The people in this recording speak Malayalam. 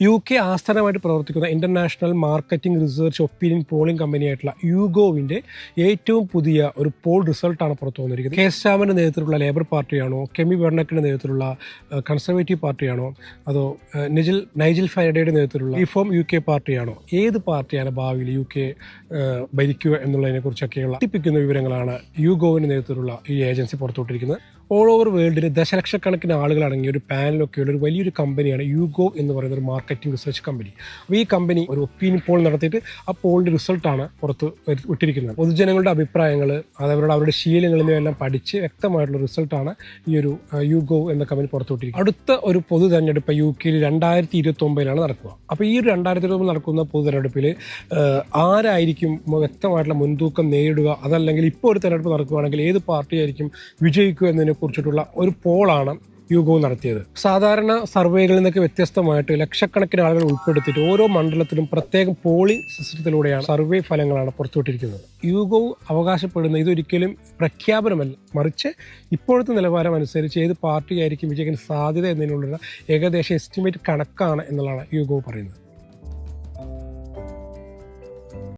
യു കെ ആസ്ഥാനമായിട്ട് പ്രവർത്തിക്കുന്ന international marketing research opinion polling കമ്പനിയായിട്ടുള്ള യുഗോവിന്റെ ഏറ്റവും പുതിയ ഒരു പോൾ റിസൾട്ടാണ് പുറത്തു വന്നിരിക്കുന്നത്. കെ എസ് രാമന്റെ നേതൃത്വത്തിലുള്ള ലേബർ പാർട്ടിയാണോ കെമി ബെർണക്കിന്റെ നേതൃത്വത്തിലുള്ള കൺസർവേറ്റീവ് പാർട്ടിയാണോ അതോ നിജിൽ നൈജിൽ ഫൈഡയുടെ നേതൃത്വത്തിലുള്ള റിഫോം യു കെ പാർട്ടിയാണോ ഏത് പാർട്ടിയാണ് ഭാവിയിൽ യു കെ ഭരിക്കുക എന്നുള്ളതിനെ കുറിച്ചൊക്കെയുള്ള ട്ടിപ്പിക്കുന്ന വിവരങ്ങളാണ് യുഗോവിന്റെ നേതൃത്വത്തിലുള്ള ഈ ഏജൻസി പുറത്തുവിട്ടിരിക്കുന്നത്. ഓൾ ഓവർ വേൾഡിൽ ദശലക്ഷക്കണക്കിന് ആളുകൾ അടങ്ങിയ ഒരു പാനലൊക്കെയുള്ള ഒരു വലിയൊരു കമ്പനിയാണ് യുഗോ എന്ന് പറയുന്ന ഒരു മാർക്കറ്റിംഗ് റിസർച്ച് കമ്പനി അപ്പോൾ ഈ കമ്പനി ഒരു ഒപ്പീനിയൻ പോൾ നടത്തിയിട്ട് ആ പോളിന്റെ റിസൾട്ടാണ് പുറത്ത് വിട്ടിരിക്കുന്നത്. പൊതുജനങ്ങളുടെ അഭിപ്രായങ്ങൾ അതവരുടെ അവരുടെ ശീലങ്ങൾ എന്നിവയെല്ലാം പഠിച്ച് വ്യക്തമായിട്ടുള്ള റിസൾട്ടാണ് ഈ ഒരു യു ഗോ എന്ന കമ്പനി പുറത്തു വിട്ടിരിക്കുന്നത്. അടുത്ത ഒരു പൊതു തെരഞ്ഞെടുപ്പ് യു കെയിൽ രണ്ടായിരത്തി ഇരുപത്തി ഒമ്പതിലാണ് നടക്കുക. അപ്പോൾ ഈ ഒരു രണ്ടായിരത്തി ഇരുപത്തി നടക്കുന്ന പൊതു തെരഞ്ഞെടുപ്പിൽ ആരായിരിക്കും വ്യക്തമായിട്ടുള്ള മുൻതൂക്കം നേരിടുക അതല്ലെങ്കിൽ ഇപ്പോൾ ഒരു തെരഞ്ഞെടുപ്പ് നടക്കുകയാണെങ്കിൽ ഏത് പാർട്ടിയായിരിക്കും വിജയിക്കുക എന്നതിനെ കുറിച്ചിട്ടുള്ള ഒരു പോളാണ് യുഗോ നടത്തിയത്. സാധാരണ സർവേകളിൽ നിന്നൊക്കെ വ്യത്യസ്തമായിട്ട് ലക്ഷക്കണക്കിന് ആളുകൾ ഉൾപ്പെടുത്തിയിട്ട് ഓരോ മണ്ഡലത്തിലും പ്രത്യേകം പോളിംഗ് സിസ്റ്റത്തിലൂടെയാണ് സർവേ ഫലങ്ങളാണ് പുറത്തുവിട്ടിരിക്കുന്നത്. യുഗോ അവകാശപ്പെടുന്ന ഇതൊരിക്കലും പ്രഖ്യാപനമല്ല. മറിച്ച് ഇപ്പോഴത്തെ നിലവാരം അനുസരിച്ച് ഏത് പാർട്ടിയായിരിക്കും വിജയിക്കാൻ സാധ്യത എന്നതിനുള്ള ഏകദേശം എസ്റ്റിമേറ്റ് കണക്കാണ് എന്നുള്ളതാണ് യുഗോ പറയുന്നത്.